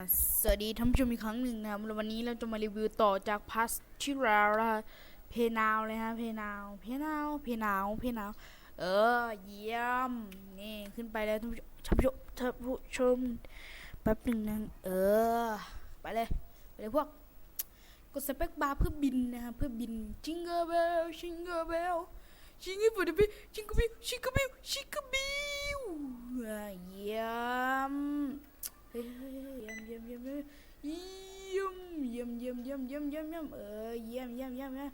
สวัสดีท่านผู้ชมอีกครั้งหนึ่งนะครับแล้ววันนี้เราจะมารีวิวต่อจากพาสที่เรานะเพนาวเลยฮะเพนาวเพนาวเพนาวเพนาวเออเยี่ยมนี่ขึ้นไปแล้วท่านผู้ชมท่านผู้ชมท่านผู้ชมแป๊บหนึ่งนะเออไปเลยไปเลยพวกกดสเปคบาร์เพื่อบินนะครับเพื่อบินจิงเกอร์เบลจิงเกอร์เบลจิงเกอร์เบลจิงเกอร์เบลจิงเกอร์เบลจิงเกอร์เบลอ่าเยี่ยม เฮ้ยเฮ้ยเฮ้ยเยี่ยมเยี่ยมเยี่ยมเยี่ยมเยี่ยมเยี่ยมเยี่ยมเยี่ยมเยี่ยมเยี่ยมเออเยี่ยมเยี่ยมเยี่ยมเยี่ยม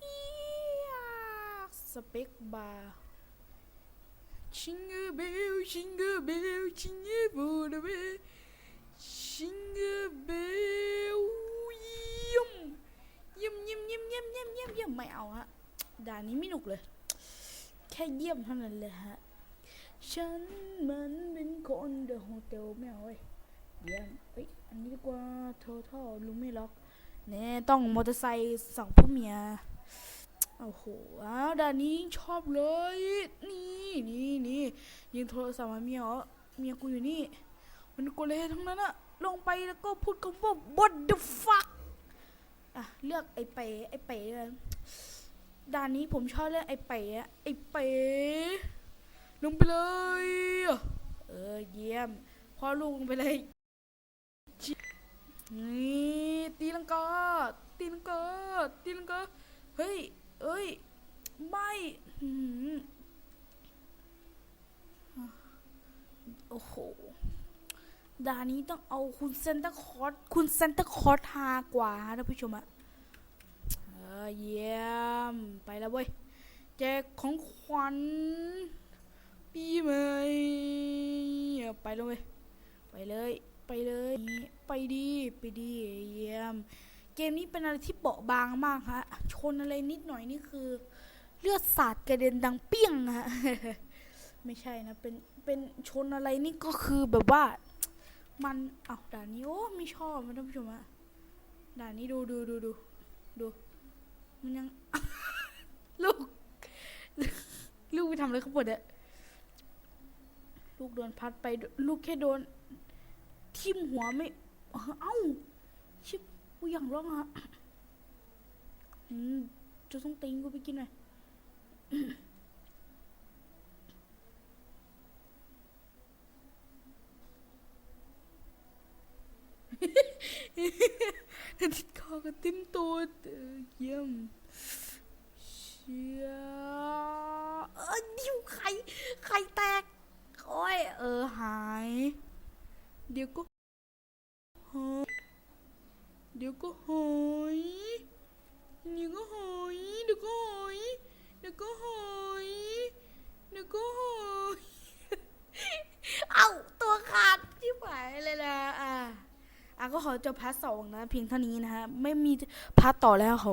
เยี่ยมสเปคบาร์ชิงเกอร์เบลชิงเกอร์เบลชิงเกอร์เบลเบลชิงเกอร์เบลเยี่ยมเยี่ยมเยี่ยมเยี่ยมเยี่ยมเยี่ยมเยี่ยมเยี่ยมไม่เอาฮะด่านนี้ไม่หนุกเลย แค่เยี่ยมเท่านั้นเลยฮะฉันมันเป็นคนเดอะโฮเทลไม่เอาเว้ย เยี่ยมเอ้ยอันนี้ดีกว่าโททอลุงไม่ล็อกแน่ต้องมอเตอร์ไซค์สั่งผู้เมียโอ้โหอ้าวด่านนี้ชอบเลย นี่นี่นี่ยิงโทรศัพท์มาเมียเหรอเมียกูอยู่นี่ มันกูเลยทั้งนั้นอะลงไปแล้วก็พูดคำว่า what the fuck อะเลือกไอ้เป๋ไอ้เป๋เลยด่านนี้ผมชอบเลือกไอ้เป๋อะไอ้เป๋ลงไปเลย เออเยี่ยมพอลงไปเลย นี่ตีลังกาตีลังกาตีลังกาเฮ้ยเอ้ยไม่โอ้โหด่านนี้ต้องเอาคุณเซนตาคอร์สคุณเซนตาคอร์สฮากว่าฮะท่านผู้ชมอะเออเยี่ยม ไปแล้วเว้ย แจกของขวัญปีใหม่ไปเลยเว้ย ไปเลย ไปเลยไปดีไปดีเยี่ยม เกมนี้เป็นอะไรที่เบาะบางมากฮะชนอะไรนิดหน่อยนี่คือ เลือดสาดกระเด็นดังเปี้ยงฮะไม่ใช่นะเป็นเป็นชนอะไรนี่ก็คือแบบว่า มันเอาด่านนี้โอ้ไม่ชอบนะท่านผู้ชมอะด่านนี้ดูดูดูดูดูมันยังลูกลูกไปทำอะไรเขาปวดอะลูกโดนพัดไปลูกแค่โดน ทิ่มหัวไม่ เอ้า ชิบกูอย่างร้องอะอืมจะต้องติงกูไปกินหน่อยติดคอกับติ้มตัวเยี่ยมเชียเออดิวไข่ไข่แตก โอ้ย เออ หาย เดี๋ยวก็หายเดี๋ ยวก็หอยเดี๋ยวก็หอยเดี๋ยวก็หอยเดี๋ยวก็หอยเดี๋ยวก็หอยเอ้าตัวขาดที่หายเลยนะอะอะก็ขอจบพาร์ทสองนะเพียงเท่านี้นะฮะไม่มีพาร์ทต่อแล้วขอ